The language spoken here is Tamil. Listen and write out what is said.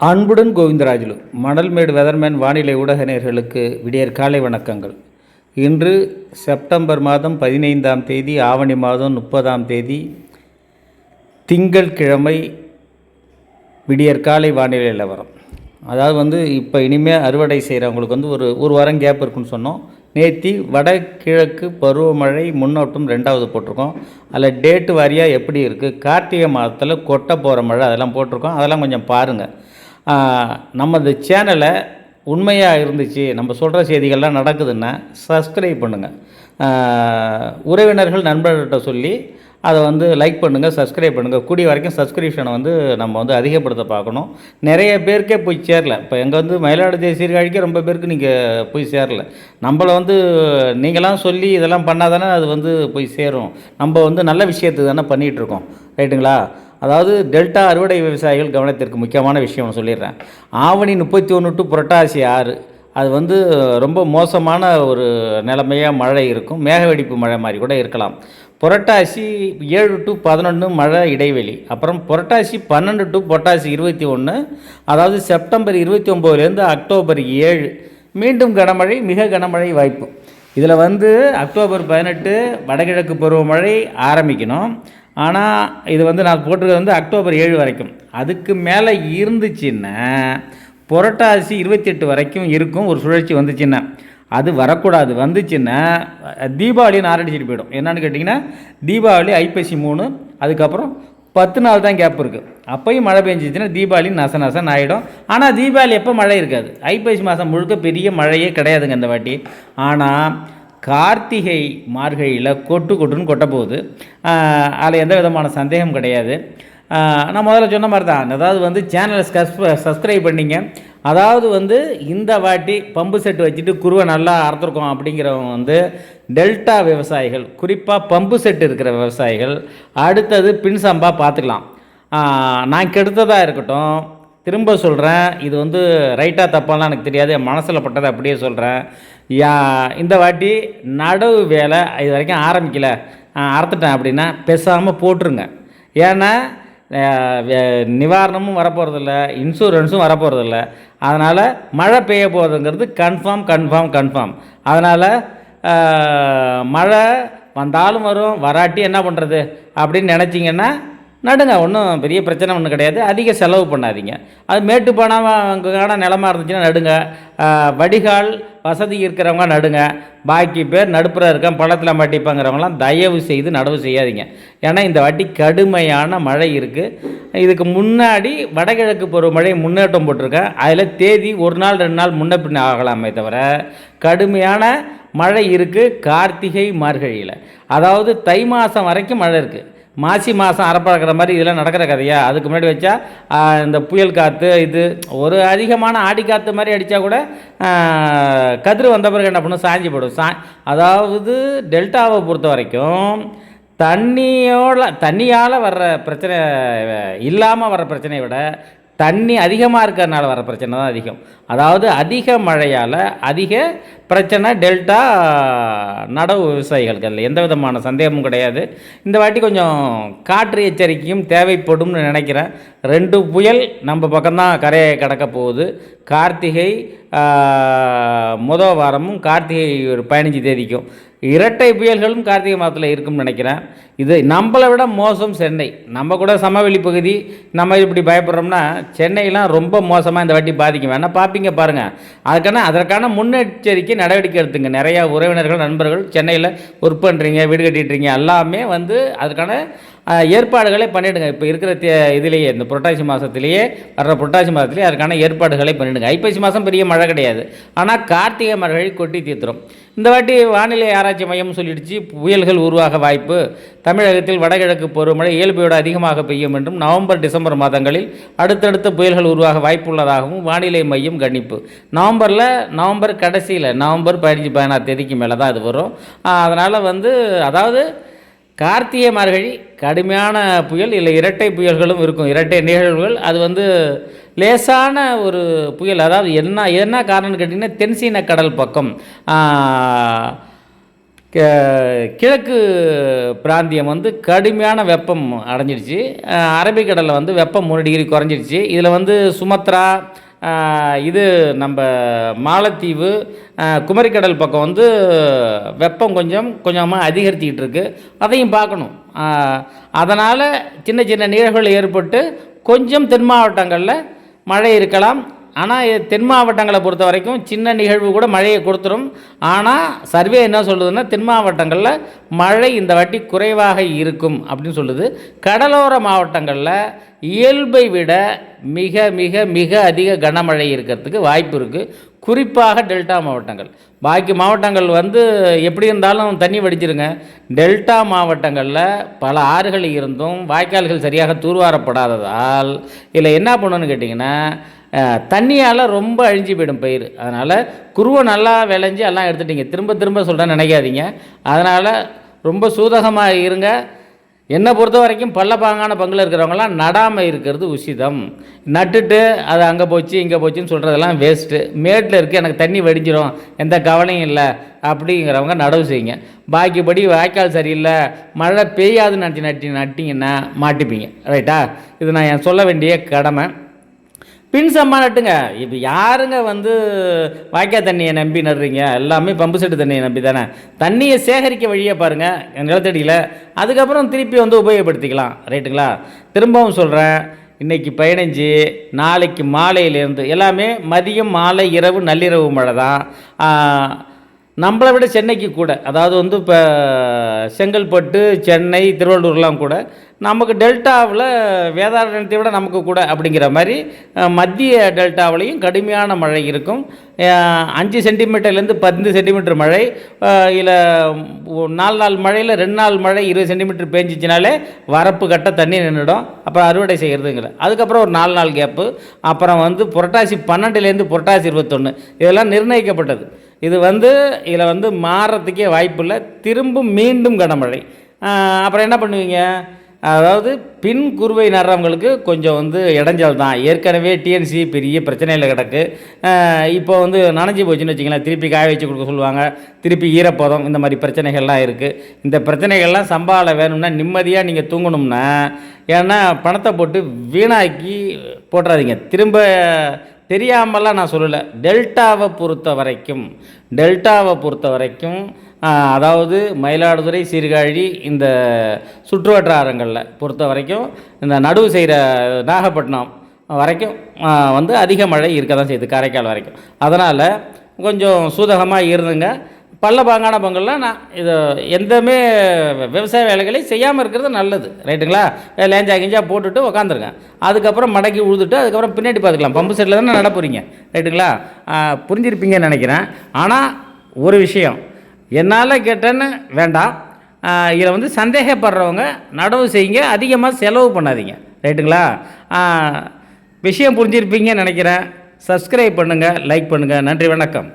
அன்புடன் கோவிந்தராஜுலு மணல்மேடு வெதர்மேன் வானிலை ஊடக நேர்களுக்கு விடியற் காலை வணக்கங்கள். இன்று செப்டம்பர் மாதம் பதினைந்தாம் தேதி ஆவணி மாதம் முப்பதாம் தேதி திங்கட்கிழமை விடியற் காலை வானிலை நிலவரம். அதாவது வந்து இப்போ இனிமேல் அறுவடை செய்கிறவங்களுக்கு வந்து ஒரு ஒரு வாரம் கேப் இருக்குன்னு சொன்னோம். நேத்தி வடகிழக்கு பருவமழை முன்னோட்டம் ரெண்டாவது போட்டிருக்கோம். அதில் டேட்டு வாரியாக எப்படி இருக்குது கார்த்திகை மாதத்தில் கொட்ட போகிற மழை அதெல்லாம் போட்டிருக்கோம். அதெல்லாம் கொஞ்சம் பாருங்கள் நமது சேனலை உண்மையாக இருந்துச்சு நம்ம சொல்கிற செய்திகள்லாம் நடக்குதுன்னா சப்ஸ்கிரைப் பண்ணுங்கள் உறவினர்கள் நண்பர்கள்ட்ட சொல்லி அதை வந்து லைக் பண்ணுங்கள் சப்ஸ்கிரைப் பண்ணுங்கள் கூடிய வரைக்கும் சப்ஸ்கிரிப்ஷனை வந்து நம்ம வந்து அதிகப்படுத்த பார்க்கணும். நிறைய பேருக்கே போய் சேரல. இப்போ எங்கள் வந்து மயிலாடுதுறை சீர்காழிக்கே ரொம்ப பேருக்கு நீங்கள் போய் சேரல. நம்மளை வந்து நீங்களாம் சொல்லி இதெல்லாம் பண்ணால் தானே அது வந்து போய் சேரும். நம்ம வந்து நல்ல விஷயத்துக்கு தானே பண்ணிகிட்ருக்கோம் ரைட்டுங்களா? அதாவது டெல்டா அறுவடை விவசாயிகள் கவனத்திற்கு முக்கியமான விஷயம்னு சொல்லிடுறேன். ஆவணி முப்பத்தி ஒன்று டு புரட்டாசி ஆறு. அது வந்து ரொம்ப மோசமான ஒரு நிலைமையாக மழை இருக்கும். மேகவெடிப்பு மழை மாதிரி கூட இருக்கலாம். புரட்டாசி ஏழு டு பதினொன்று மழை இடைவெளி. அப்புறம் புரட்டாசி பன்னெண்டு டு புரட்டாசி இருபத்தி ஒன்று அதாவது செப்டம்பர் இருபத்தி ஒம்போதுலேருந்து அக்டோபர் ஏழு. மீண்டும் கனமழை மிக கனமழை வாய்ப்பு. இதில் வந்து அக்டோபர் பதினெட்டு வடகிழக்கு பருவமழை ஆரம்பிக்கணும். ஆனால் இது வந்து நான் போட்டிருக்கிறது வந்து அக்டோபர் ஏழு வரைக்கும். அதுக்கு மேலே இருந்துச்சுன்னா புரட்டாசி இருபத்தெட்டு வரைக்கும் இருக்கும் ஒரு சுழற்சி வந்துச்சுன்னா. அது வரக்கூடாது. வந்துச்சுன்னா தீபாவளி நாரடிச்சிட்டு போயிடும். என்னன்னு கேட்டிங்கன்னா தீபாவளி ஐப்பசி மூணு அதுக்கப்புறம் பத்து நாள் தான் கேப் இருக்குது அப்போயும் மழை பெஞ்சிச்சுன்னா தீபாவளி நச நசன் ஆகிடும் ஆனால் தீபாவளி எப்போ மழை இருக்காது? ஐப்பசி மாதம் முழுக்க பெரிய மழையே கிடையாதுங்க இந்த வாட்டி. ஆனால் கார்த்திகை மார்கழியில் கொட்டு கொட்டுன்னு கொட்ட போகுது அதில் எந்த விதமான சந்தேகம் கிடையாது. நான் முதல்ல சொன்ன மாதிரி தான் அதாவது வந்து சேனலை சப்ஸ்கிரைப் பண்ணிங்க. அதாவது வந்து இந்த வாட்டி பம்பு செட்டு வச்சுட்டு குருவை நல்லா அறுத்துருக்கோம் அப்படிங்கிறவங்க வந்து டெல்டா விவசாயிகள் குறிப்பாக பம்பு செட்டு இருக்கிற விவசாயிகள் அடுத்தது பின் சம்பா பார்த்துக்கலாம். நான் கெடுத்ததாக இருக்கட்டும். திரும்ப சொல்கிறேன் இது வந்து ரைட்டாக தப்பாலாம் எனக்கு தெரியாது. என் மனசில் பட்டதை அப்படியே சொல்கிறேன் இந்த வாட்டி நடவு வேலை இது வரைக்கும் ஆரம்பிக்கல. அறுத்துட்டேன் அப்படின்னா பேசாமல் போட்டுருங்க. ஏன்னா நிவாரணமும் வரப்போகிறதில்ல இன்சூரன்ஸும் வரப்போகிறதில்ல அதனால் மழை பெய்ய போகிறதுங்கிறது கன்ஃபார்ம் கன்ஃபார்ம் கன்ஃபார்ம். அதனால் மழை வந்தாலும் வரும் வராட்டி என்ன பண்ணுறது அப்படின்னு நினச்சிங்கன்னா நடுங்க ஒன்றும் பெரிய பிரச்சனை ஒன்றும் கிடையாது. அதிக செலவு பண்ணாதீங்க. அது மேட்டுப்பானம் அங்கே நிலமா இருந்துச்சுன்னா நடுங்க. வடிகால் வசதி இருக்கிறவங்க நடுங்க. பாக்கி பேர் நடுப்புற இருக்க பழத்தில் மாட்டிப்பாங்கிறவங்களாம் தயவு செய்து நடவு செய்யாதீங்க. ஏன்னா இந்த வாட்டி கடுமையான மழை இருக்குது இதுக்கு முன்னாடி வடகிழக்கு பருவமழை முன்னேற்றம் போட்டிருக்கேன். அதில் தேதி ஒரு நாள் ரெண்டு நாள் முன்ன பின்ன ஆகலாமே தவிர கடுமையான மழை இருக்குது கார்த்திகை மார்கழியில். அதாவது தை மாதம் வரைக்கும் மழை இருக்குது மாசி மாதம் அறப்பறக்கிற மாதிரி இதெல்லாம் நடக்கிற கதையா? அதுக்கு முன்னாடி வச்சா இந்த புயல் காற்று இது ஒரு அதிகமான ஆடி காற்று மாதிரி அடித்தா கூட கதிர் வந்த பிறகு என்ன பண்ணும்? சாஞ்சி போடும். சா அதாவது டெல்டாவை பொறுத்த வரைக்கும் தண்ணியோட தண்ணியால் வர்ற பிரச்சனை இல்லாமல் வர்ற பிரச்சனையை விட தண்ணி அதிகமாக இருக்கிறதுனால வர பிரச்சனை தான் அதிகம். அதாவது அதிக மழையால் அதிக பிரச்சனை டெல்டா நடவு விவசாயிகளுக்கு அதில் எந்த விதமான சந்தேகமும் கிடையாது. இந்த வாட்டி கொஞ்சம் காற்று எச்சரிக்கையும் தேவைப்படும்னு நினைக்கிறேன். ரெண்டு புயல் நம்ம பக்கம்தான் கரையை கடக்க போகுது. கார்த்திகை முதல் வாரமும் கார்த்திகை ஒரு பதினஞ்சு தேதிக்கும். இரட்டை புயல்களும் கார்த்திகை மாதத்தில் இருக்கும்னு நினைக்கிறேன். இது நம்மளை விட மோசம் சென்னை. நம்ம கூட சமவெளி பகுதி நம்ம இப்படி பயப்படுறோம்னா சென்னையெலாம் ரொம்ப மோசமாக இந்த வாட்டி பாதிக்கும். வேணால் பார்ப்பீங்க பாருங்கள் அதுக்கான அதற்கான முன்னெச்சரிக்கை நடவடிக்கை எடுத்துங்க. நிறையா உறவினர்கள் நண்பர்கள் சென்னையில் ஒர்க் பண்ணுறீங்க வீடு கட்டிட்டுறீங்க எல்லாமே வந்து அதுக்கான ஏற்பாடுகளை பண்ணிவிடுங்க இப்போ இருக்கிற தே இதுலேயே இந்த புரட்டாசி மாதத்துலேயே வர்ற புரட்டாசி மாதத்துலேயே அதுக்கான ஏற்பாடுகளை பண்ணிவிடுங்க ஐப்பசி மாதம் பெரிய மழை கிடையாது. ஆனால் கார்த்திகை மழை கொட்டி தீர்த்துரும். இந்த வாட்டி வானிலை ஆராய்ச்சி மையம் சொல்லிடுச்சு புயல்கள் உருவாக வாய்ப்பு. தமிழகத்தில் வடகிழக்கு பருவமழை இயல்பையோடு அதிகமாக பெய்யும் என்றும் நவம்பர் டிசம்பர் மாதங்களில் அடுத்தடுத்த புயல்கள் உருவாக வாய்ப்புள்ளதாகவும் வானிலை மையம் கணிப்பு. நவம்பரில் நவம்பர் கடைசியில் நவம்பர் பதினஞ்சு பதினாறு தேதிக்கு மேலே தான் இது வரும் அதனால் வந்து அதாவது கார்த்திகை மார்கழி கடுமையான புயல் இல்லை இரட்டை புயல்களும் இருக்கும் இரட்டை நிகழ்வுகள். அது வந்து லேசான ஒரு புயல். அதாவது என்ன என்ன காரணம்னு கேட்டிங்கன்னா தென்சீன கடல் பக்கம் கிழக்கு பிராந்தியம் வந்து கடுமையான வெப்பம் அடைஞ்சிடுச்சு அரபிக்கடலில் வந்து வெப்பம் மூணு டிகிரி குறைஞ்சிடுச்சு இதில் வந்து சுமத்ரா இது நம்ம மாலத்தீவு குமரிக்கடல் பக்கம் வந்து வெப்பம் கொஞ்சம் கொஞ்சமாக அதிகரித்துக்கிட்டு இருக்குது அதையும் பார்க்கணும். அதனால் சின்ன சின்ன நிகழ்வுகள் ஏற்பட்டு கொஞ்சம் தென் மாவட்டங்களில் மழை இருக்கலாம். ஆனால் தென் மாவட்டங்களை பொறுத்த வரைக்கும் சின்ன நிகழ்வு கூட மழையை கொடுத்துரும். ஆனால் சர்வே என்ன சொல்லுதுன்னா தென் மாவட்டங்களில் மழை இந்த வாட்டி குறைவாக இருக்கும் அப்படின்னு சொல்லுது. கடலோர மாவட்டங்களில் இயல்பை விட மிக மிக மிக அதிக கனமழை இருக்கிறதுக்கு வாய்ப்பு இருக்குது குறிப்பாக டெல்டா மாவட்டங்கள். பாக்கி மாவட்டங்கள் வந்து எப்படி இருந்தாலும் தண்ணி வடிச்சிருங்க. டெல்டா மாவட்டங்களில் பல ஆறுகள் இருந்தும் வாய்க்கால்கள் சரியாக தூர்வாரப்படாததால் இதில் என்ன பண்ணணும்னு கேட்டிங்கன்னா தண்ணியால் ரொம்ப அழிஞ்சு போயிடும் பயிர் அதனால் குருவை நல்லா விளைஞ்சி எல்லாம் எடுத்துட்டீங்க. திரும்ப திரும்ப சொல்கிறேன் நினைக்காதீங்க. அதனால் ரொம்ப சூதகமாக இருங்க. என்னை பொறுத்த வரைக்கும் பள்ளப்பாங்கான பங்கில் இருக்கிறவங்களாம் நடாமல் இருக்கிறது உசிதம். நட்டுட்டு அது அங்கே போச்சு இங்கே போச்சுன்னு சொல்கிறதெல்லாம் வேஸ்ட்டு மேட்டில் இருக்குது எனக்கு தண்ணி வடிஞ்சிடும் எந்த கவலையும் இல்லை. அப்படிங்கிறவங்க நடவு செய்யுங்க. பாக்கிப்படி வாய்க்கால் சரியில்லை. மழை பெய்யாதுன்னு நினச்சி நட்டி நட்டிங்கன்னா மாட்டிப்பீங்க. ரைட்டா இது நான் என் சொல்ல வேண்டிய கடமை. பின் சம்மாட்டுங்க இப்போ யாருங்க வந்து வாய்க்கால் தண்ணியை நம்பி நடுறீங்க? எல்லாமே பம்பு செட்டு தண்ணியை நம்பி தானே. தண்ணியை சேகரிக்க வழியை பாருங்கள் நிலத்தடியில். அதுக்கப்புறம் திருப்பி வந்து உபயோகப்படுத்திக்கலாம். ரைட்டுங்களா? திரும்பவும் சொல்கிறேன் இன்றைக்கி பதினஞ்சு நாளைக்கு மாலையிலேருந்து எல்லாமே மதியம் மாலை இரவு நள்ளிரவு மழை தான். நம்மளை விட சென்னைக்கு கூட அதாவது வந்து இப்போ செங்கல்பட்டு சென்னை திருவள்ளூர்லாம் கூட நமக்கு டெல்டாவில் வேதாரண்யத்தை விட நமக்கு கூட அப்படிங்கிற மாதிரி மத்திய டெல்டாவிலையும் கடுமையான மழை இருக்கும். அஞ்சு சென்டிமீட்டர்லேருந்து பத்து சென்டிமீட்டர் மழை. இதில் நாலு நாள் மழையில் ரெண்டு நாள் மழை இருபது சென்டிமீட்டர் பேஞ்சிச்சினாலே வரப்பு கட்ட தண்ணி நின்றுடும். அப்புறம் அறுவடை செய்கிறதுங்கிற. அதுக்கப்புறம் ஒரு நாலு நாள் கேப்பு. அப்புறம் வந்து புரட்டாசி பன்னெண்டுலேருந்து புரட்டாசி இருபத்தொன்று இதெல்லாம் நிர்ணயிக்கப்பட்டது. இது வந்து இதில் வந்து மாறுறதுக்கே வாய்ப்பில்லை திரும்ப மீண்டும் கனமழை. அப்புறம் என்ன பண்ணுவீங்க? அதாவது பின் குறுவை நடுறவங்களுக்கு கொஞ்சம் வந்து இடைஞ்சல் தான். ஏற்கனவே டிஎன்சி பெரிய பிரச்சனையில் கிடக்கு. இப்போ வந்து நனைஞ்சு போச்சுன்னு வச்சிங்களேன் திருப்பி காய வச்சு கொடுக்க சொல்லுவாங்க. திருப்பி ஈரப்பதம் இந்த மாதிரி பிரச்சனைகள்லாம் இருக்குது இந்த பிரச்சனைகள்லாம் சம்பாவில் வேணும்னா நிம்மதியாக நீங்கள் தூங்கணும்னா ஏன்னா பணத்தை போட்டு வீணாக்கி போட்டுறாதீங்க. திரும்ப தெரியாமலாம் நான் சொல்லலை. டெல்டாவை பொறுத்த வரைக்கும் டெல்டாவை பொறுத்த வரைக்கும் அதாவது மயிலாடுதுறை சீர்காழி இந்த சுற்றுவட்டாரங்களில் பொறுத்த வரைக்கும் இந்த நடுவு செய்கிற நாகப்பட்டினம் வரைக்கும் வந்து அதிக மழை இருக்க தான் செய்யுது காரைக்கால் வரைக்கும். அதனால் கொஞ்சம் சூதகமாக இருந்துங்க. பள்ளப்பாங்கான பொங்கல்லாம் நான் இது எந்தமே விவசாய வேலைகளை செய்யாமல் இருக்கிறது நல்லது. ரைட்டுங்களா? லேஞ்சா கிஞ்சா போட்டுட்டு உக்காந்துருக்கேன் அதுக்கப்புறம் மடக்கி உழுதுட்டு அதுக்கப்புறம் பின்னாடி பார்த்துக்கலாம். பம்பு செட்டில் தானே நடப்புறீங்க ரைட்டுங்களா? புரிஞ்சிருப்பீங்கன்னு நினைக்கிறேன். ஆனால் ஒரு விஷயம். என்னால் கேட்டேன்னு வேண்டாம். இதில் வந்து சந்தேகப்படுறவங்க நடவு செய்யுங்க. அதிகமாக செலவு பண்ணாதீங்க. ரைட்டுங்களா? விஷயம் புரிஞ்சிருப்பீங்கன்னு நினைக்கிறேன். சப்ஸ்கிரைப் பண்ணுங்கள் லைக் பண்ணுங்கள் நன்றி வணக்கம்.